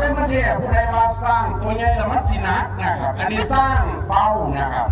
เป็นประเทศผู้ใดมาสร้างตัวใหญ่ละมันสินักนะครับ อันนี้สร้างเป้านะครับ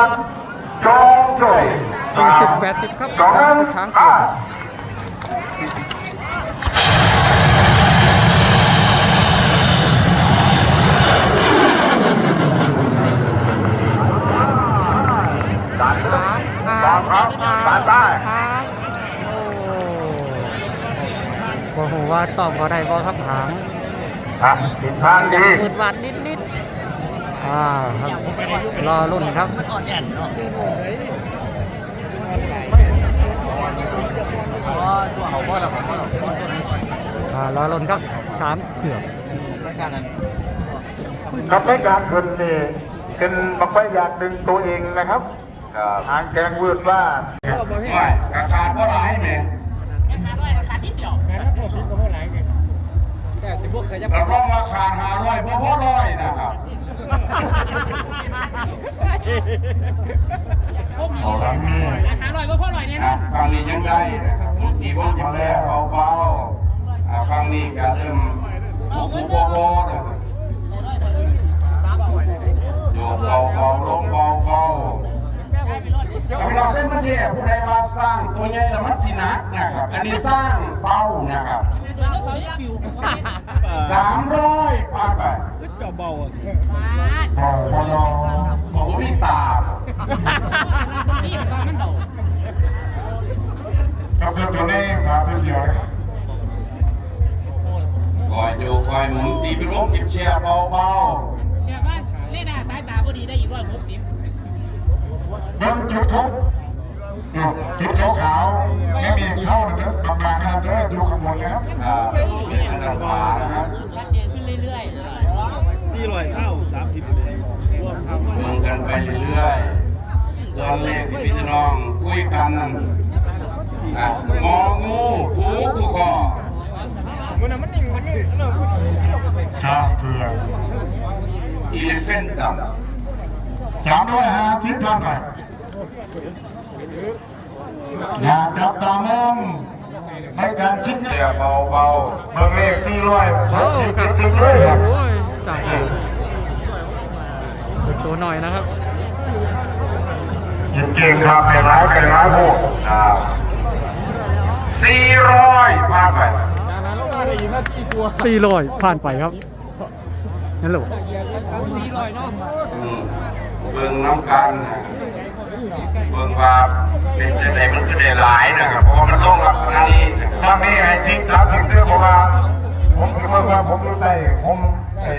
างเรือจงช่วยสี่สิบแปดสิบครับสองช้างช้างเผือกครับสามช้างช้างสามครับสามได้ช้างโอ้โหว่าตอบอะไรบ่ครับหางอะทิศทางดีมืดหวานนิดนิดๆ อ่าครับรอรุ่นครับอ่ารอรุ่นครับช้างเผือกกับในการขึ้นนี่เป็นบังไฟอยากดึงตัวเองนะครับครับทางแกงวืดว่าไม่กระขาดเพราะหลายแหม่แล้วก็มาขาดหาร้อยเพราะพ่อร้อยนะครับ เอาทางนี้หาลอยก็พ่อพ่อยเนี่ยอะนะฟังนี้ยังได้นะครับที่ผมมาแล้วเบาๆอะฟังนี้ก็เริ่มโอ้โหโบโบนะครับโยกเบาๆลงเบาๆเราเป็นประเทศผู้ใดมาสร้างตัวใหญ่แล้วมันสินักนะครับ อันนี้สร้างเป้านะครับ สามร้อยปาไปเบาเบาเบาบอกว่ามีตานี่มันมันเบาก็คือตัวนี้มาเพื่อเดียวนะครับคอยอยู่คอยหมุนตีเป็นวงเก็บเชียร์เบาเนี่ยว่าเล่นหน้าสายตาพอดีได้อีกร้อยหกสิบยังจุดทุกจุดขาวขาว กันไปเรื่อยๆส่วนเลขที่พี่น้องคุยกันนั่นอะงองูถูกถูกคอชาเผือกอีเลฟเฟนต์ต่ำสามร้อยห้าสิบท่านไปอย่าจับตามองในการชิดเรียเบาเบาเบอร์เลขสี่ร้อยโอ้สิบครับสิบเลยครับ ตัวหน่อยนะครับจริงๆครับเป็นร้ายเป็นร้ายโหดครับสี่ร้อยพาไปสี่ร้อยผ่านไปครับนั่นแหละอืมเบิ่งน้ำกันนะเบิ่งว่าเป็นจะไหนมันคือได้หลายนะครับเพราะว่ามันต้องกับอันนี้นะครับถ้ามีไอ้จริงครับถึงเรื่องผมว่าผมถือว่าว่าผมรู้ได้ผมไอ้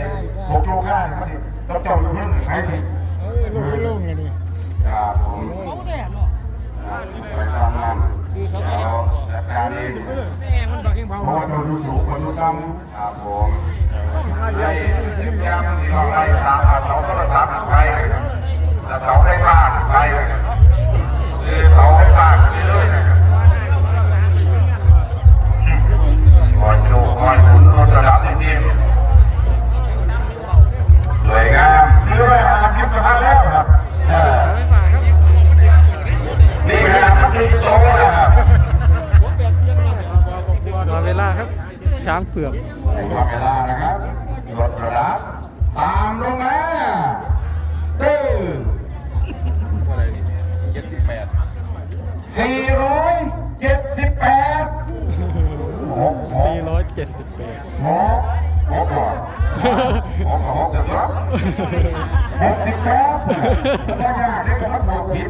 ผมรู้ข้างมัน ต้องเจ้าอยู่เรื่องไหนนี่ครับผมๆเขาก็ได้เนาะอ่าไปทำงานเดี๋ยวจัดการเองแม่มันบอกเองเบาเพราะว่าเราดูสูงคนดูต่ครับผมให้เด็กยังำเราไล่ตามหาเสาโทรศัพท์ไปแต่เสา ช้างเผือกขอเวลานะครับรถระดับตามลงมาตึ้งสี่ร้อยเจ็ดสิบแปดหกหก478หกหกก่อนหกหกเดี๋ยวนะหกสิบแปดก็ยากได้ก็มับอกผิด